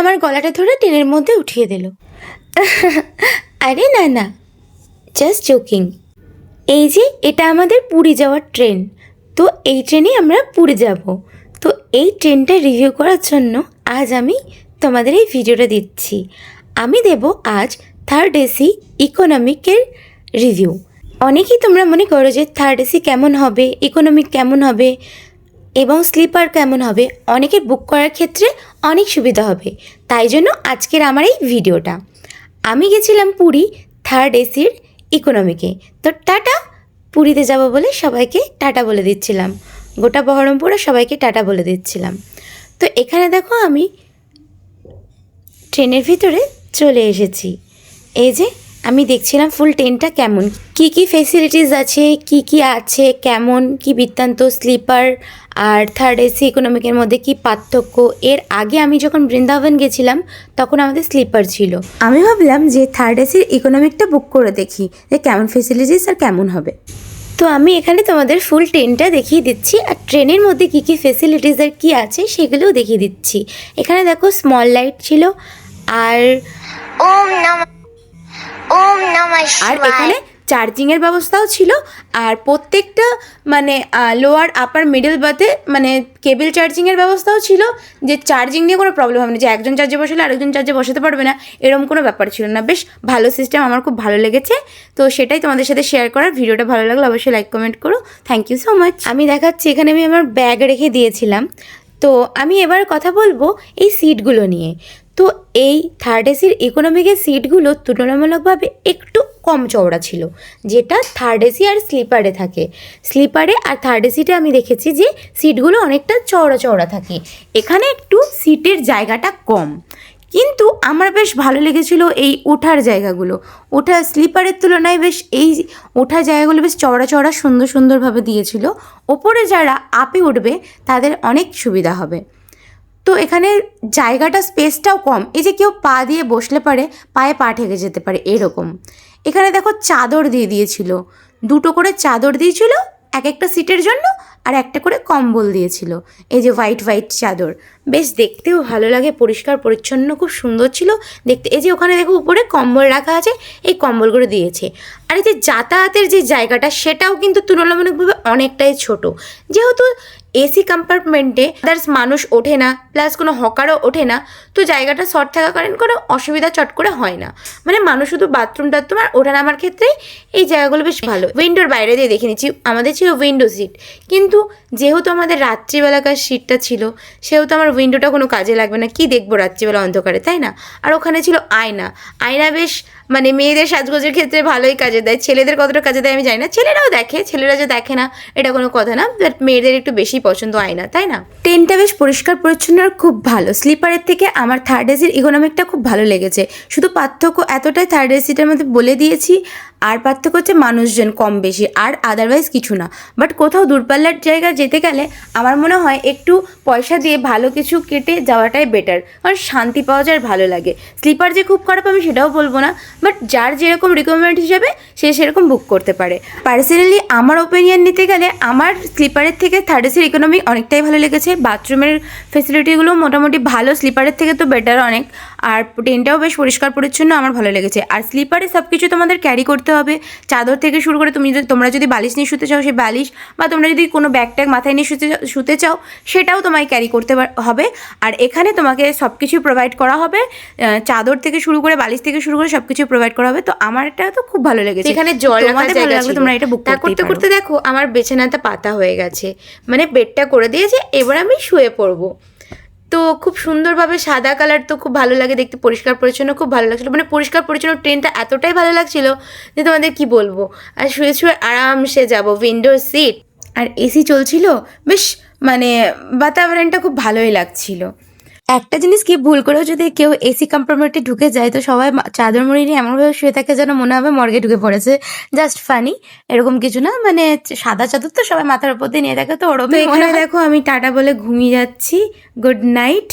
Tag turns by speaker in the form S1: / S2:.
S1: আমার গলাটা ধরে ট্রেনের মধ্যে উঠিয়ে দিল। আরে না না জাস্ট জোকিং এই যে, এটা আমাদের পুরী যাওয়ার ট্রেন। তো এই ট্রেনে আমরা পুরী যাব। তো এই ট্রেনটা রিভিউ করার জন্য আজ আমি তোমাদের এই ভিডিওটা দিচ্ছি। আমি দেব আজ থার্ড এসি ইকোনমিকের রিভিউ অনেকেই তোমরা মনে করো যে থার্ড এসি কেমন হবে ইকোনমিক কেমন হবে? এবং স্লিপার কেমন হবে, অনেকের বুক করার ক্ষেত্রে অনেক সুবিধা হবে। তাই জন্য আজকের আমার এই ভিডিওটা। আমি গেছিলাম পুরী থার্ড এসির ইকোনমিকে তো টাটা, পুরীতে যাব বলে সবাইকে টাটা বলে দিচ্ছিলাম। গোটা বহরমপুরে সবাইকে টাটা বলে দিচ্ছিলাম। তো এখানে দেখো আমি ট্রেনের ভিতরে চলে এসেছি। এই যে আমি দেখছিলাম ফুল ট্রেনটা কেমন, কি কি ফেসিলিটিস আছে, কি কি আছে, কেমন, কি বৃত্তান্ত স্লিপার আর থার্ড এসি ইকোনমিকের মধ্যে কি পার্থক্য? এর আগে আমি যখন বৃন্দাবন গেছিলাম তখন আমাদের স্লিপার ছিল। আমি ভাবলাম যে থার্ড এসির ইকোনমিকটা বুক করে দেখি যে কেমন ফেসিলিটিস আর কেমন হবে। তো আমি এখানে তোমাদের ফুল ট্রেনটা দেখিয়ে দিচ্ছি আর ট্রেনের মধ্যে কী কী ফেসিলিটিস আর কী আছে সেগুলোও দেখিয়ে দিচ্ছি। এখানে দেখো স্মল লাইট ছিল আর
S2: ওম নম ওম নমঃ
S1: আর এখানে চার্জিংয়ের ব্যবস্থাও ছিল, আর প্রত্যেকটা মানে লোয়ার আপার মিডল বাতে মানে কেবল চার্জিংয়ের ব্যবস্থাও ছিল, যে চার্জিং নিয়ে কোনো প্রবলেম হবে না, যে একজন চার্জে বসালে আরেকজন চার্জে বসাতে পারবে না, এরকম কোনো ব্যাপার ছিল না। বেশ ভালো সিস্টেম আমার খুব ভালো লেগেছে। তো সেটাই তোমাদের সাথে শেয়ার করার। ভিডিওটা ভালো লাগল অবশ্যই লাইক কমেন্ট করো। থ্যাংক ইউ সো মাচ আমি দেখাচ্ছি, এখানে আমি আমার ব্যাগ রেখে দিয়েছিলাম। তো আমি এবার কথা বলব এই সিটগুলো নিয়ে। তো এই থার্ড এসির ইকোনমিকের সিটগুলো তুলনামূলকভাবে একটু কম চওড়া ছিল, যেটা থার্ড এসি আর স্লিপারে থাকে। স্লিপারে আর থার্ড এসিতে আমি দেখেছি যে সিটগুলো অনেকটা চওড়া চওড়া থাকে। এখানে একটু সিটের জায়গাটা কম। কিন্তু আমার বেশ ভালো লেগেছিল এই ওঠার জায়গাগুলো। ওঠা স্লিপারের তুলনায় বেশ এই ওঠার জায়গাগুলো বেশ চওড়া চওড়া সুন্দর সুন্দরভাবে দিয়েছিল। ওপরে যারা আপে উঠবে, তাদের অনেক সুবিধা হবে। তো এখানে জায়গাটা স্পেসটাও কম। এই যে কেউ পা দিয়ে বসলে পারে, পায়ে পা ঠেকে যেতে পারে, এরকম। এখানে দেখো চাদর দিয়ে দিয়েছিল। দুটো করে চাদর দিয়েছিল এক একটা সিটের জন্য আর একটা করে কম্বল দিয়েছিল। এই যে হোয়াইট হোয়াইট চাদর। বেশ দেখতেও ভালো লাগে, পরিষ্কার, পরিচ্ছন্ন, খুব সুন্দর ছিল। দেখতে এই যে ওখানে দেখো উপরে কম্বল রাখা আছে, এই কম্বলগুলো দিয়েছে। আর এই যে যাতায়াতের যে জায়গাটা, সেটাও কিন্তু তুলনামূলকভাবে অনেকটাই ছোট। যেহেতু এসি কম্পার্টমেন্টে আদার্স মানুষ ওঠে না প্লাস কোনো হকারও ওঠে না, তো জায়গাটা শর্ট থাকাকালীন কোনো অসুবিধা চট করে হয় না। মানে মানুষ শুধু বাথরুম টাথরুম আর ওঠা নামার ক্ষেত্রে এই জায়গাগুলো বেশ ভালো। উইন্ডোর বাইরে দিয়ে দেখে নিচ্ছি, আমাদের ছিল উইন্ডো সিট কিন্তু যেহেতু আমাদের রাত্রিবেলাকার সিটটা ছিল, সেহেতু আমার উইন্ডোটা কোনো কাজে লাগবে না। কি দেখব রাত্রিবেলা অন্ধকারে, তাই না? আর ওখানে ছিল আয়না। আয়না বেশ মানে মেয়েদের সাজগোজের ক্ষেত্রে ভালোই কাজে দেয়। ছেলেদের কতটা কাজে দেয় আমি জানি না। ছেলেরাও দেখে, ছেলেরা যে দেখে না, এটা কোনো কথা না। বাট মেয়েদের একটু বেশি পছন্দ হয় না, তাই না? ট্রেনটা বেশ পরিষ্কার পরিচ্ছন্ন আর খুব ভালো। স্লিপারের থেকে আমার থার্ড এসির ইকোনমিকটা খুব ভালো লেগেছে। শুধু পার্থক্য এতটাই থার্ড এসিটার মধ্যে বলে দিয়েছি, আর পার্থক্য হচ্ছে মানুষজন কম বেশি, আর আদারওয়াইজ কিছু না। বাট কোথাও দূরপাল্লার জায়গা যেতে গেলে আমার মনে হয় একটু পয়সা দিয়ে ভালো কিছু কেটে যাওয়াটাই বেটার কারণ শান্তি পাওয়া যায় ভালো লাগে। স্লিপার যে খুব খারাপ আমি সেটাও বলব না। বাট যার যেরকম রিকোয়ারমেন্ট হিসাবে সে সেরকম বুক করতে পারে। পার্সোনালি আমার ওপিনিয়ন নিতে গেলে আমার স্লিপারের থেকে থার্ড এসির ইকোনমি অনেকটাই ভালো লেগেছে। বাথরুমের ফেসিলিটিগুলো মোটামুটি ভালো স্লিপারের থেকে তো বেটার অনেক। আর ট্রেনটাও বেশ পরিষ্কার পরিচ্ছন্ন আমার ভালো লেগেছে। আর স্লিপারে সব কিছু তোমাদের ক্যারি করতে হবে। চাদর থেকে শুরু করে তুমি যদি তোমরা যদি বালিশ নিয়ে শুতে চাও সেই বালিশ বা তোমরা যদি কোনো ব্যাগ ট্যাগ মাথায় নিয়ে শুতে শুতে চাও সেটাও তোমায় ক্যারি করতে হবে। আর এখানে তোমাকে সব কিছু প্রোভাইড করা হবে। চাদর থেকে শুরু করে বালিশ থেকে শুরু করে সব কিছু প্রোভাইড করা হবে। তো আমার এটা তো খুব ভালো লেগেছে।
S3: এখানে জল রাখার
S1: ভালো
S3: জায়গা ছিল।
S1: তোমরা এটা বুক করতে
S3: করতে দেখো আমার বিছানাটা পাতা হয়ে গেছে। মানে বেডটা করে দিয়েছে এবার আমি শুয়ে পড়ব। তো খুব সুন্দরভাবে সাদা কালার তো খুব ভালো লাগে দেখতে, পরিষ্কার পরিচ্ছন্ন খুব ভালো লাগছিল। মানে পরিষ্কার পরিচ্ছন্ন ট্রেনটা এতটাই ভালো লাগছিল যে তোমাদের কি বলব। আর শুয়ে শুয়ে আরামসে যাব উইন্ডো সিট
S1: আর এসি চলছিল, বেশ মানে বাতাবরণটা খুব ভালোই লাগছিল। একটা জিনিস কি ভুল করেও যদি কেউ এসি কম্পার্টমেন্টে ঢুকে যায় তো সবাই চাদর মুড়ি নিয়ে এমনভাবে শুয়ে থাকে যেন মনে হবে মর্গে ঢুকে পড়েছে। জাস্ট ফানি এরকম কিছু না মানে সাদা চাদর তো সবাই মাথার উপর দিয়ে নিয়ে থাকে তো ওরকম দেখো আমি টাটা বলে ঘুমিয়ে যাচ্ছি। Good night